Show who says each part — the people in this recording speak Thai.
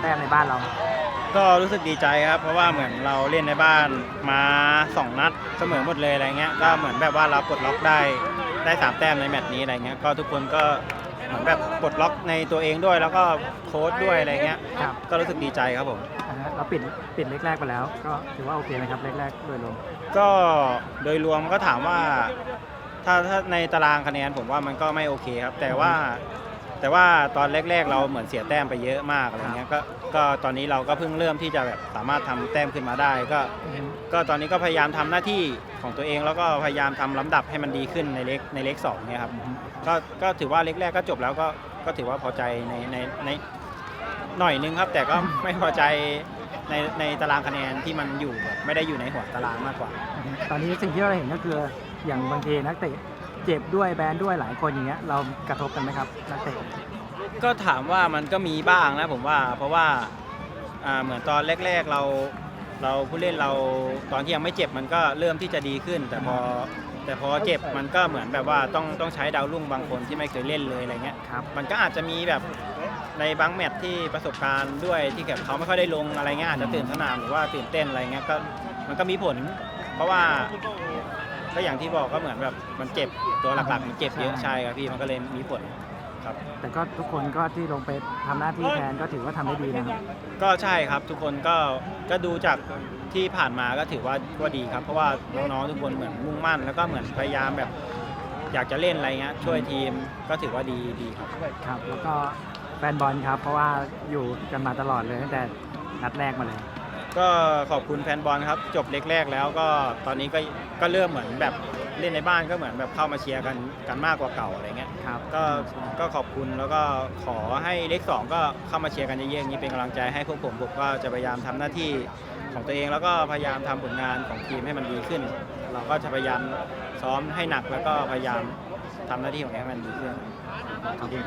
Speaker 1: แต้มในบ้านเรา
Speaker 2: ก็รู้สึกดีใจครับ เพราะว่าเหมือนเราเล่นในบ้านมาสองนัดเสมอหมดเลยอะไรเงี้ยก็เหมือนแบบว่าเราปลดล็อกได้ได้สามแต้มในแมตช์นี้อะไรเงี้ยก็ทุกคนก็เหมือนแบบปลดล็อกในตัวเองด้วย แล้วก็โค้ชด้วยอะไรเงี้ย
Speaker 1: ครับ
Speaker 2: ก็รู้สึกดีใจครับผม
Speaker 1: อ่าฮะเราปิดปิดเล็กแรกไปแล้ว ก็ถือว่าโอเคไหมครับเล็กแรกโดยรวม
Speaker 2: ก็โดยรวมก็ถามว่า ถ้าถ้าในตารางคะแนนผมว่ามันก็ไม่โอเคครับ แต่ว่า แต่ว่าตอนแรกๆเราเหมือนเสียแต้มไปเยอะมากอะไรเงี้ยก็ก็ตอนนี้เราก็เพิ่งเริ่มที่จะแบบสามารถทำแต้มขึ้นมาได้ก็ ก็ตอนนี้ก็พยายามทำหน้าที่ของตัวเองแล้วก็พยายามทำลำดับให้มันดีขึ้นในเล็กในเล็กสองเนี่ยครับก็ก็ถือว่าเล็กแรกก็จบแล้วก็ก็ถือว่าพอใจในในในหน่อยนึงครับ แต่ก็ ไม่พอใจในในตารางคะแนนที่มันอยู่แบบไม่ได้อยู่ในหัวตารางมากกว่า
Speaker 1: ตอนนี้สิ่งที่เราเห็นก็คืออย่างบางทีนักเตะ เจ็บด้วยแบนด้วยหลายคนอย่างเงี้ยเรากระทบกันไหมครับนักเตะ
Speaker 2: ก็ถามว่ามันก็มีบ้างนะผมว่า เพราะว่าอ่าเหมือนตอนแรก ๆเราเราผู้เล่นเราตอนที่ยังไม่เจ็บมันก็เริ่มที่จะดีขึ้น แต่พอแต่พอเจ็บมันก็เหมือนแบบว่าต้องต้องใช้ดาวรุ่งบางคนที่ไม่เคยเล่นเลยอะไรเงี้ย
Speaker 1: ครับ
Speaker 2: มันก็อาจจะมีแบบในบางแมตช์ที่ประสบการณ์ด้วยที่แบบเขาไม่ค่อยได้ลงอะไรเงี้ยอาจจะตื่นสนามหรือว่าตื่นเต้นอะไรเงี้ยก็มันก็มีผล เพราะว่า ก็อย่างที่บอกก็เหมือนแบบมันเจ็บตัวหลักๆมันเจ็บเยอะใช่ครับพี่มันก็เลยมีผลครับ
Speaker 1: แต่ก็ทุกคนก็ที่ลงไปทำหน้าที่แทนก็ถือว่าทำได้ดีนะครับ
Speaker 2: ก็ใช่ครับทุกคนก็ก็ดูจากที่ผ่านมาก็ถือว่าว่าดีครับ เพราะว่าน้องๆทุกคนเหมือนมุ่งมั่น แล้วก็เหมือนพยายามแบบอยากจะเล่นอะไรเงี้ยช่วยทีมก็ถือว่าดีดีครับ
Speaker 1: ครับ แล้วก็แฟนบอลครับ เพราะว่าอยู่กันมาตลอดเลยตั้งแต่นัดแรกมาเลย
Speaker 2: ก็ขอบคุณแฟนบอลครับ จบเล็กแรกแล้วก็ตอนนี้ก็ก็เริ่มเหมือนแบบเล่นในบ้านก็เหมือนแบบเข้ามาเชียร์กันกันมากกว่าเก่าอะไรเงี้ย
Speaker 1: ครับ
Speaker 2: ก็ก็ขอบคุณแล้วก็ขอให้เล็กสองก็เข้ามาเชียร์กันเยอะๆอย่างนี้เป็นกำลังใจให้พวกผมผมก็จะพยายามทำหน้าที่ของตัวเองแล้วก็พยายามทำผลงานของทีมให้มันดีขึ้น เราก็จะพยายามซ้อมให้หนักแล้วก็พยายามทำหน้าที่ของตัวเองให้มันดีขึ้น
Speaker 1: ขอบคุณ